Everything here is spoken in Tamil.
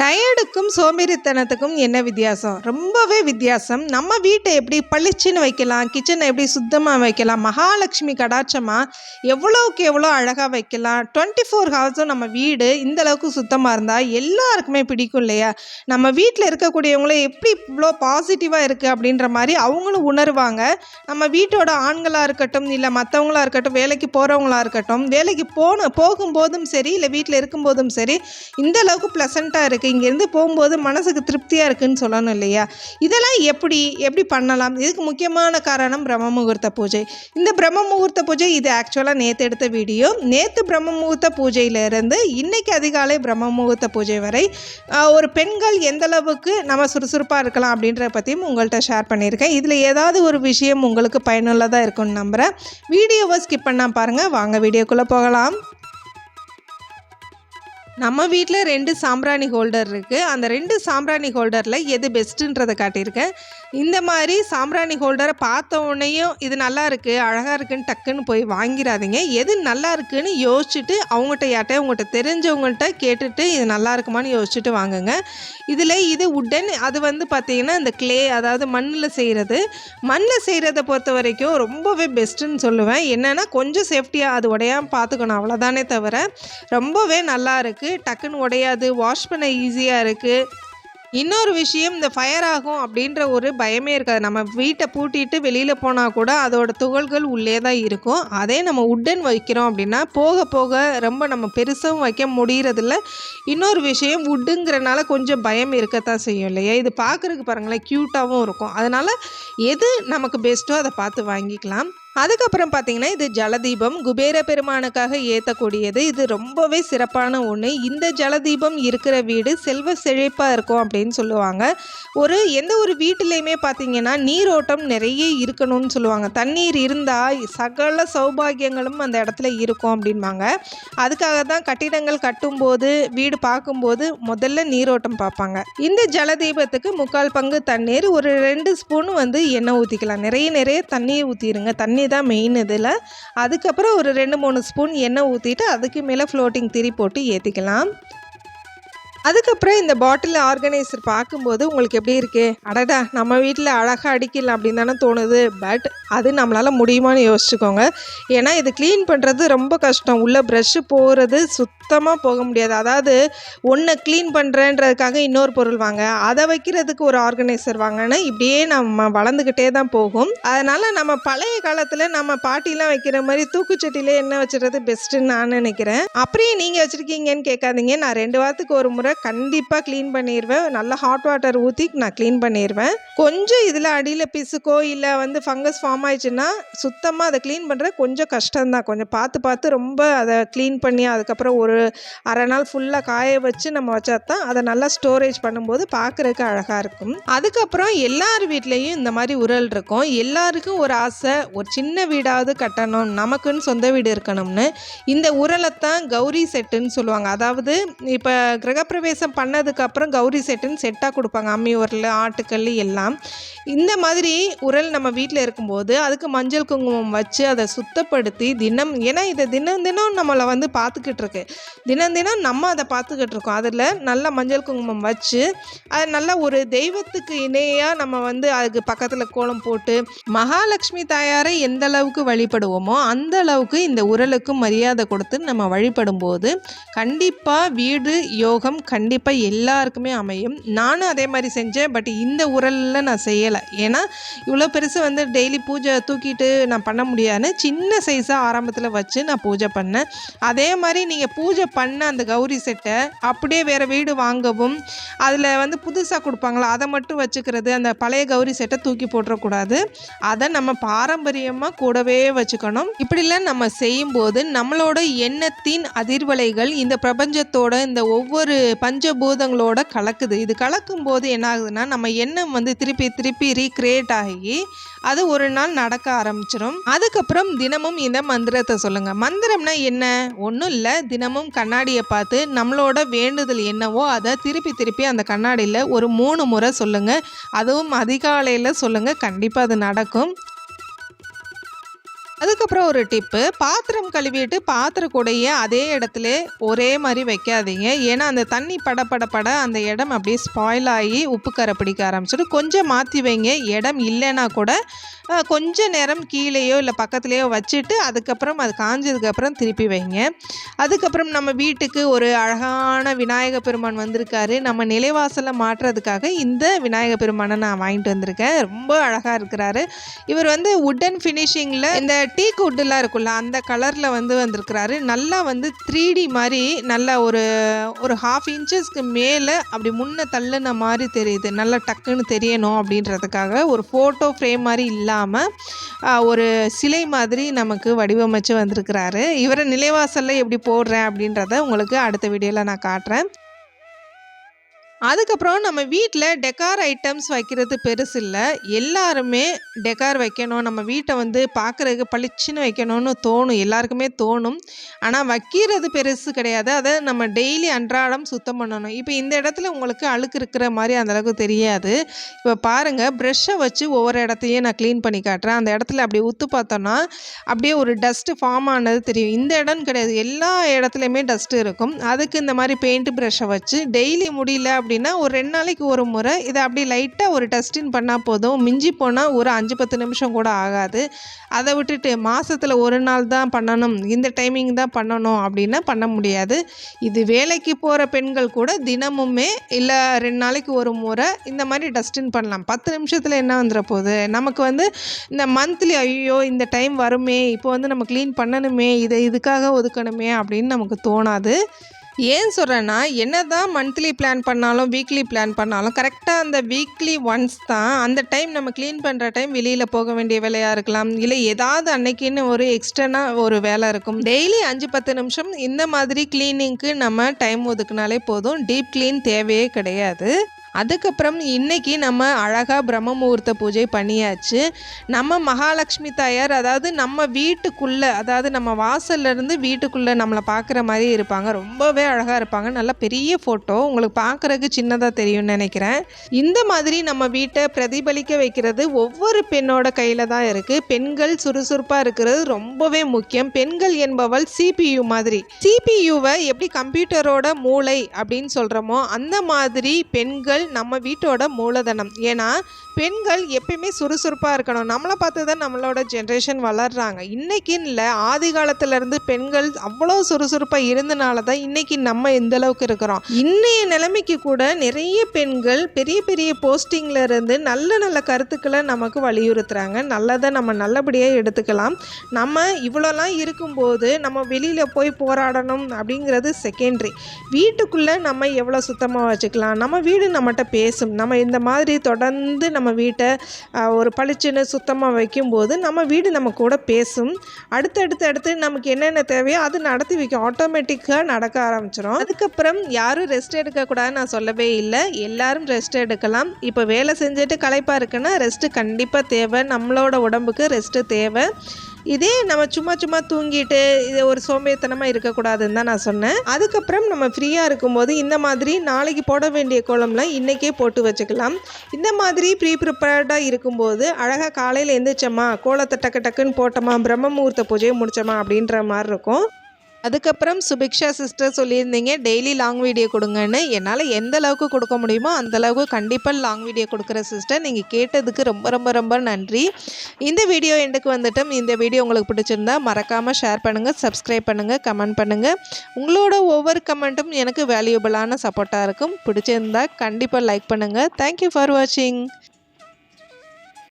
டயர்டுக்கும் சோம்பேறித்தனத்துக்கும் என்ன வித்தியாசம்? ரொம்பவே வித்தியாசம். நம்ம வீட்டை எப்படி பளிச்சுன்னு வைக்கலாம் கிச்சனை எப்படி சுத்தமாக வைக்கலாம் மகாலட்சுமி கடாட்சமாக எவ்வளோக்கு எவ்வளோ அழகாக வைக்கலாம்? டுவெண்ட்டி ஃபோர் ஹவர்ஸும் நம்ம வீடு இந்த அளவுக்கு சுத்தமாக இருந்தால் எல்லாருக்குமே பிடிக்கும் இல்லையா? நம்ம வீட்டில் இருக்கக்கூடியவங்களே எப்படி இவ்வளோ பாசிட்டிவாக இருக்குது அப்படின்ற மாதிரி அவங்களும் உணர்வாங்க. நம்ம வீட்டோட ஆண்களாக இருக்கட்டும் இல்லை மற்றவங்களாக இருக்கட்டும் வேலைக்கு போகிறவங்களா இருக்கட்டும் வேலைக்கு போன போகும்போதும் சரி இல்லை வீட்டில் இருக்கும்போதும் சரி இந்த அளவுக்கு ப்ளசண்ட்டாக இருக்குது இங்கேருந்து போகும்போது மனசுக்கு திருப்தியாக இருக்குன்னு சொல்லணும் இல்லையா? இதெல்லாம் எப்படி? எப்படி பண்ணலாம்? இதுக்கு முக்கியமான காரணம் பிரம்ம முகூர்த்த பூஜை. இந்த பிரம்ம முகூர்த்த பூஜை இது ஆக்சுவலாக நேற்று எடுத்த வீடியோ. நேற்று பிரம்ம முகூர்த்த பூஜையிலேருந்து இன்னைக்கு அதிகாலை பிரம்ம முகூர்த்த பூஜை வரை ஒரு பெண்கள் எந்தளவுக்கு நம்ம சுறுசுறுப்பாக இருக்கலாம் அப்படின்றத பற்றியும் உங்கள்கிட்ட ஷேர் பண்ணியிருக்கேன். இதில் ஏதாவது ஒரு விஷயம் உங்களுக்கு பயனுள்ளதாக இருக்கும்னு நம்புகிறேன் வீடியோவை ஸ்கிப் பண்ணால் பாருங்கள் வாங்க வீடியோக்குள்ளே போகலாம். நம்ம வீட்டில் ரெண்டு சாம்பிராணி ஹோல்டர் இருக்குது அந்த ரெண்டு சாம்பிராணி ஹோல்டரில் எது பெஸ்ட்டுன்றதை காட்டியிருக்கேன். இந்த மாதிரி சாம்பிராணி ஹோல்டரை பார்த்த உடனேயும் இது நல்லா இருக்குது அழகாக இருக்குன்னு டக்குன்னு போய் வாங்கிடாதீங்க எது நல்லா இருக்குன்னு யோசிச்சுட்டு அவங்ககிட்ட யார்கிட்ட உங்கள்கிட்ட தெரிஞ்சவங்கள்ட்ட கேட்டுட்டு இது நல்லா இருக்குமான்னு யோசிச்சுட்டு வாங்குங்க. இதில் இது உடன் அது வந்து பார்த்திங்கன்னா இந்த க்ளே அதாவது மண்ணில் செய்கிறது மண்ணில் செய்கிறத பொறுத்த வரைக்கும் ரொம்பவே பெஸ்ட்டுன்னு சொல்லுவேன். என்னென்னா கொஞ்சம் சேஃப்டியாக அது உடையாமல் பார்த்துக்கணும். அவ்வளோதானே தவிர ரொம்பவே நல்லா இருக்குது டக்குன்னு உடையாது வாஷ் பண்ண ஈஸியாக இருக்குது இன்னொரு விஷயம் இந்த ஃபயர் ஆகும் அப்படின்ற ஒரு பயமே இருக்காது. நம்ம வீட்டை பூட்டிட்டு வெளியில் போனால் கூட அதோடய துகள்கள் உள்ளே தான் இருக்கும். அதே நம்ம உட்டன் வைக்கிறோம் அப்படின்னா போக போக ரொம்ப நம்ம பெருசாகவும் வைக்க முடியறதில்ல. இன்னொரு விஷயம் உட்டுங்கிறனால கொஞ்சம் பயம் இருக்கத்தான் செய்யும் இல்லையா? இது பார்க்குறதுக்கு பாருங்களேன் க்யூட்டாகவும் இருக்கும். அதனால் எது நமக்கு பெஸ்ட்டோ அதை பார்த்து வாங்கிக்கலாம். அதுக்கப்புறம் பார்த்தீங்கன்னா இது ஜலதீபம். குபேர பெருமானுக்காக ஏற்றக்கூடியது இது ரொம்பவே சிறப்பான ஒன்று இந்த ஜலதீபம் இருக்கிற வீடு செல்வ செழிப்பாக இருக்கும் அப்படின்னு சொல்லுவாங்க. ஒரு எந்த ஒரு வீட்டிலையுமே பார்த்தீங்கன்னா நீரோட்டம் நிறைய இருக்கணும்னு சொல்லுவாங்க. தண்ணீர் இருந்தால் சகல சௌபாகியங்களும் அந்த இடத்துல இருக்கும் அப்படின்பாங்க அதுக்காக தான் கட்டிடங்கள் கட்டும்போது வீடு பார்க்கும்போது முதல்ல நீரோட்டம் பார்ப்பாங்க. இந்த ஜலதீபத்துக்கு முக்கால் பங்கு தண்ணீர் ஒரு ரெண்டு ஸ்பூன் வந்து எண்ணெய் ஊற்றிக்கலாம் நிறைய நிறைய தண்ணீர் ஊற்றிடுங்க எண்ணெய் தான் மெயின் இதில். அதுக்கப்புறம் ஒரு ரெண்டு மூணு ஸ்பூன் எண்ணெய் ஊற்றிட்டு அதுக்கு மேலே ஃப்ளோட்டிங் திரி போட்டு ஏற்றிக்கலாம் அதுக்கப்புறம் இந்த பாட்டில் ஆர்கனைசர் பார்க்கும்போது உங்களுக்கு எப்படி இருக்கு? அடடா நம்ம வீட்டில் அழகாக அடிக்கலாம் அப்படின்னு தானே தோணுது. பட் அது நம்மளால் முடியுமான்னு யோசிச்சுக்கோங்க. ஏன்னா இது க்ளீன் பண்ணுறது ரொம்ப கஷ்டம். உள்ளே ப்ரஷ்ஷு போகிறது சுத்தமாக போக முடியாது. அதாவது ஒன்று க்ளீன் பண்ணுறேன்றதுக்காக இன்னொரு பொருள் வாங்க. அதை வைக்கிறதுக்கு ஒரு ஆர்கனைசர் வாங்கன்னு இப்படியே நம்ம வளர்ந்துக்கிட்டே தான் போகும். அதனால் நம்ம பழைய காலத்தில் நம்ம பாட்டிலாம் வைக்கிற மாதிரி தூக்குச்சட்டியில என்ன வச்சுறது பெஸ்ட்டுன்னு நான் நினைக்கிறேன். அப்படியே நீங்கள் வச்சுருக்கீங்கன்னு கேட்காதீங்க. நான் ரெண்டு வாரத்துக்கு ஒரு முறை கண்டிப்பாக க்ளீன் பண்ணிடுவேன் நல்லா ஹாட் வாட்டர் ஊற்றி நான் க்ளீன் பண்ணிடுவேன் கொஞ்சம் இதில் அடியில் பிசுக்கோ இல்லை வந்து ஃபங்கஸ் ஃபார்ம் ஆயிடுச்சுன்னா சுத்தமாக அதை க்ளீன் பண்ணுறது கொஞ்சம் கஷ்டம்தான். கொஞ்சம் பார்த்து பார்த்து ரொம்ப அதை க்ளீன் பண்ணி அதுக்கப்புறம் ஒரு அரை நாள் ஃபுல்லாக காய வச்சு நம்ம வச்சா தான் அதை நல்லா ஸ்டோரேஜ் பண்ணும்போது பார்க்குறதுக்கு அழகாக இருக்கும். அதுக்கப்புறம் எல்லார் வீட்லேயும் இந்த மாதிரி உரல் இருக்கும். எல்லாருக்கும் ஒரு ஆசை ஒரு சின்ன வீடாவது கட்டணும் நமக்குன்னு சொந்த வீடு இருக்கணும்னு. இந்த உரலை தான் கௌரி செட்டுன்னு சொல்லுவாங்க. அதாவது இப்போ கிரகப்பிரவேசம் பண்ணதுக்கப்புறம் கௌரி செட்டுன்னு செட்டாக கொடுப்பாங்க. அம்மி உரல் ஆட்டுக்கல் எல்லாம். இந்த மாதிரி உரல் நம்ம வீட்டில் இருக்கும்போது அதுக்கு மஞ்சள் குங்குமம் வச்சு அதை சுத்தப்படுத்தி தினம் ஏன்னா இதை தினம் தினம் நம்மளை வந்து பார்த்துக்கிட்டு இருக்கு. தினம் தினம் நம்ம அதை பார்த்துக்கிட்டு இருக்கோம். அதில் நல்லா மஞ்சள் குங்குமம் வச்சு அது நல்லா ஒரு தெய்வத்துக்கு இணையாக நம்ம வந்து அதுக்கு பக்கத்தில் கோலம் போட்டு மகாலட்சுமி தாயாரை எந்த அளவுக்கு வழிபடுவோமோ அந்த அளவுக்கு இந்த உரலுக்கு மரியாதை கொடுத்து நம்ம வழிபடும்போது கண்டிப்பாக வீடு யோகம் கண்டிப்பாக எல்லாருக்குமே அமையும். நானும் அதே மாதிரி செஞ்சேன். பட் இந்த உரலில் நான் செய்யலை. ஏன்னா இவ்வளோ பெருசு வந்து டெய்லி பூஜை தூக்கிட்டு நான் பண்ண முடியாதுன்னு சின்ன சைஸாக ஆரம்பத்தில் வச்சு நான் பூஜை பண்ணேன். அதே மாதிரி நீங்கள் பூஜை பண்ண அந்த கௌரி செட்டை அப்படியே வேறு வீடு வாங்கவும் அதில் வந்து புதுசாக கொடுப்பாங்களா அதை மட்டும் வச்சுக்கிறது அந்த பழைய கௌரி செட்டை தூக்கி போட்டுறக்கூடாது. அதை நம்ம பாரம்பரியமாக கூடவே வச்சுக்கணும். இப்படிலாம் நம்ம செய்யும்போது நம்மளோட எண்ணத்தின் அதிர்வலைகள் இந்த பிரபஞ்சத்தோட இந்த ஒவ்வொரு பஞ்சபூதங்களோட கலக்குது. இது கலக்கும் போது என்ன ஆகுதுன்னா நம்ம எண்ணம் வந்து திருப்பி திருப்பி ரீக்ரியேட் ஆகி அது ஒரு நாள் நடக்க ஆரம்பிச்சிடும் அதுக்கப்புறம் தினமும் இந்த மந்திரத்தை சொல்லுங்க. மந்திரம்னா என்ன? ஒன்றும் இல்லை. தினமும் கண்ணாடியை பார்த்து நம்மளோட வேண்டுதல் என்னவோ அதை திருப்பி திருப்பி அந்த கண்ணாடியில் ஒரு மூணு முறை சொல்லுங்க. அதுவும் அதிகாலையில் சொல்லுங்க. கண்டிப்பாக அது நடக்கும். அதுக்கப்புறம் ஒரு டிப்பு. பாத்திரம் கழுவிட்டு பாத்திர கூடையே அதே இடத்துல ஒரே மாதிரி வைக்காதீங்க. ஏன்னா அந்த தண்ணி பட பட பட அந்த இடம் அப்படியே ஸ்பாயில் ஆகி உப்பு கரை பிடிக்க ஆரம்பிச்சிடும். கொஞ்சம் மாற்றி வைங்க. இடம் இல்லைன்னா கூட கொஞ்ச நேரம் கீழேயோ இல்லை பக்கத்துலேயோ வச்சுட்டு அதுக்கப்புறம் அது காஞ்சதுக்கப்புறம் திருப்பி வைங்க. அதுக்கப்புறம் நம்ம வீட்டுக்கு ஒரு அழகான விநாயக பெருமான் வந்திருக்காரு. நம்ம நிலைவாசலை மாற்றுறதுக்காக இந்த விநாயக பெருமானை நான் வாங்கிட்டு வந்திருக்கேன். ரொம்ப அழகாக இருக்கிறாரு. இவர் வந்து உட்டன் ஃபினிஷிங்கில் இந்த டீக் வுட்டெலாம் இருக்குல்ல அந்த கலரில் வந்து வந்திருக்கிறாரு. நல்லா வந்து த்ரீ டி மாதிரி நல்லா ஒரு ஒரு ஹாஃப் இன்ச்சஸ்க்கு மேலே அப்படி முன்ன தள்ளுன மாதிரி தெரியுது. நல்லா டக்குன்னு தெரியணும் அப்படின்றதுக்காக ஒரு ஃபோட்டோ ஃப்ரேம் மாதிரி இல்லை இல்லாமல் ஒரு சிலை மாதிரி நமக்கு வடிவமைச்சு வந்திருக்கிறாரு. இவரை நிலைவாசலில் எப்படி போடுறேன் அப்படின்றத உங்களுக்கு அடுத்த வீடியோவில் நான் காட்டுறேன். அதுக்கப்புறம் நம்ம வீட்டில் டெக்கார் ஐட்டம்ஸ் வைக்கிறது பெருசு இல்லை. எல்லாருமே டெக்கார் வைக்கணும். நம்ம வீட்டை வந்து பார்க்குறதுக்கு பளிச்சுன்னு வைக்கணும்னு தோணும். எல்லாருக்குமே தோணும். ஆனால் வைக்கிறது பெருசு கிடையாது. அதை நம்ம டெய்லி அன்றாடம் சுத்தம் பண்ணணும். இப்போ இந்த இடத்துல உங்களுக்கு அழுக்கு இருக்கிற மாதிரி அந்த அளவுக்கு தெரியாது. இப்போ பாருங்கள் ப்ரெஷ்ஷை வச்சு ஒவ்வொரு இடத்தையும் நான் க்ளீன் பண்ணி காட்டுறேன். அந்த இடத்துல அப்படியே உத்து பார்த்தோன்னா அப்படியே ஒரு டஸ்ட்டு ஃபார்ம் ஆனது தெரியும். இந்த இடம்னு கிடையாது. எல்லா இடத்துலையுமே டஸ்ட்டு இருக்கும். அதுக்கு இந்த மாதிரி பெயிண்ட் ப்ரெஷ்ஷை வச்சு டெய்லி முடியல அப்படி அப்படின்னா ஒரு ரெண்டு நாளைக்கு ஒரு முறை. இதை அப்படியே லைட்டாக ஒரு டஸ்டின் பண்ணால் போதும். மிஞ்சி போனால் ஒரு அஞ்சு பத்து நிமிஷம் கூட ஆகாது. அதை விட்டுட்டு மாதத்தில் ஒரு நாள் தான் பண்ணணும். இந்த டைமிங் தான் பண்ணணும் அப்படின்னா பண்ண முடியாது. இது வேலைக்கு போகிற பெண்கள் கூட தினமுமே இல்லை ரெண்டு நாளைக்கு ஒரு முறை இந்த மாதிரி டஸ்டின் பண்ணலாம். பத்து நிமிஷத்தில் என்ன வந்துட போகுது? நமக்கு வந்து இந்த மந்த்லி ஐயோ இந்த டைம் வருமே. இப்போ வந்து நம்ம க்ளீன் பண்ணணுமே. இதை இதுக்காக ஒதுக்கணுமே அப்படின்னு நமக்கு தோணாது. ஏன் சொல்கிறேன்னா என்ன தான் மந்த்லி பிளான் பண்ணாலும் வீக்லி பிளான் பண்ணாலும் கரெக்டாக அந்த வீக்லி ஒன்ஸ் தான் அந்த டைம் நம்ம க்ளீன் பண்ணுற டைம் வெளியில் போக வேண்டிய வேலையாக இருக்கலாம். இல்லை ஏதாவது அன்னைக்குன்னு ஒரு எக்ஸ்டர்னாக ஒரு வேலை இருக்கும். டெய்லி அஞ்சு பத்து நிமிஷம் இந்த மாதிரி க்ளீனிங்க்கு நம்ம டைம் ஒதுக்குனாலே போதும். டீப் க்ளீன் தேவையே கிடையாது. அதுக்கப்புறம் இன்றைக்கி நம்ம அழகாக பிரம்ம முகூர்த்த பூஜை பண்ணியாச்சு. நம்ம மகாலட்சுமி தாயார் அதாவது நம்ம வீட்டுக்குள்ளே அதாவது நம்ம வாசல்ல இருந்து வீட்டுக்குள்ளே நம்மளை பார்க்குற மாதிரி இருப்பாங்க. ரொம்பவே அழகாக இருப்பாங்க. நல்ல பெரிய ஃபோட்டோ உங்களுக்கு பார்க்குறதுக்கு சின்னதாக தெரியும்னு நினைக்கிறேன். இந்த மாதிரி நம்ம வீட்டை பிரதிபலிக்க வைக்கிறது ஒவ்வொரு பெண்ணோட கையில் தான் இருக்குது பெண்கள் சுறுசுறுப்பாக இருக்கிறது ரொம்பவே முக்கியம். பெண்கள் என்பவள் சிபியு மாதிரி. சிபியுவை எப்படி கம்ப்யூட்டரோட மூளை அப்படின்னு சொல்கிறோமோ அந்த மாதிரி பெண்கள் நம்ம வீட்டோட மூலதனம். ஏன்னா பெண்கள் எப்பயுமே சுறுசுறுப்பாக இருக்கணும். நம்மளை பார்த்து தான் நம்மளோட ஜென்ரேஷன் வளர்கிறாங்க இன்னைக்குன்னு இல்லை ஆதி காலத்துலேருந்து பெண்கள் அவ்வளோ சுறுசுறுப்பாக இருந்தனால தான் இன்னைக்கு நம்ம இந்த அளவுக்கு இருக்கிறோம். இன்றைய நிலைமைக்கு கூட நிறைய பெண்கள் பெரிய பெரிய போஸ்டிங்கில் இருந்து நல்ல நல்ல கருத்துக்களை நமக்கு வலியுறுத்துறாங்க. நல்லதை நம்ம நல்லபடியாக எடுத்துக்கலாம். நம்ம இவ்வளோலாம் இருக்கும்போது நம்ம வெளியில் போய் போராடணும் அப்படிங்கிறது செகண்டரி வீட்டுக்குள்ளே நம்ம எவ்வளோ சுத்தமாக வச்சுக்கலாம்? நம்ம வீடு நம்ம நம்மகிட்ட பேசும். நம்ம இந்த மாதிரி தொடர்ந்து நம்ம வீட்டை ஒரு பளிச்சுன்னு சுத்தமாக வைக்கும்போது நம்ம வீடு நம்ம கூட பேசும். அடுத்து அடுத்து நமக்கு என்னென்ன தேவையோ அது நடத்தி வைக்கும். ஆட்டோமேட்டிக்காக நடக்க ஆரம்பிச்சிடும் அதுக்கப்புறம் யாரும் ரெஸ்ட் எடுக்கக்கூடாதுன்னு நான் சொல்லவே இல்லை. எல்லாரும் ரெஸ்ட் எடுக்கலாம். இப்போ வேலை செஞ்சுட்டு களைப்பாக இருக்குன்னா ரெஸ்ட்டு கண்டிப்பாக தேவை. நம்மளோட உடம்புக்கு ரெஸ்ட்டு தேவை. இதே நம்ம சும்மா சும்மா தூங்கிட்டு இது ஒரு சோம்பேறித்தனமாக இருக்கக்கூடாதுன்னு தான் நான் சொன்னேன். அதுக்கப்புறம் நம்ம ஃப்ரீயாக இருக்கும்போது இந்த மாதிரி நாளைக்கு போட வேண்டிய கோலம்லாம் இன்றைக்கே போட்டு வச்சுக்கலாம். இந்த மாதிரி ப்ரீ ப்ரிப்பேர்டாக இருக்கும்போது அழகாக காலையில் எந்திரிச்சோமா கோலத்தை டக்கு டக்குன்னு போட்டோமா பிரம்ம முகூர்த்த பூஜையை முடிச்சோமா அப்படின்ற மாதிரி இருக்கும். அதுக்கப்புறம் சுபிக்ஷா சிஸ்டர் சொல்லியிருந்தீங்க டெய்லி லாங் வீடியோ கொடுங்கன்னு. என்னால் எந்த அளவுக்கு கொடுக்க முடியுமோ அந்த அளவுக்கு கண்டிப்பாக லாங் வீடியோ கொடுக்குற சிஸ்டர். நீங்கள் கேட்டதுக்கு ரொம்ப ரொம்ப ரொம்ப நன்றி. இந்த வீடியோ எண்டுக்கு வந்துட்டும். இந்த வீடியோ உங்களுக்கு பிடிச்சிருந்தா மறக்காமல் ஷேர் பண்ணுங்கள் சப்ஸ்கிரைப் பண்ணுங்கள் கமெண்ட் பண்ணுங்கள் உங்களோட ஒவ்வொரு கமெண்ட்டும் எனக்கு வேல்யூபிளான சப்போர்ட்டாக இருக்கும். பிடிச்சிருந்தா கண்டிப்பாக லைக் பண்ணுங்கள் தேங்க்யூ ஃபார் வாட்சிங்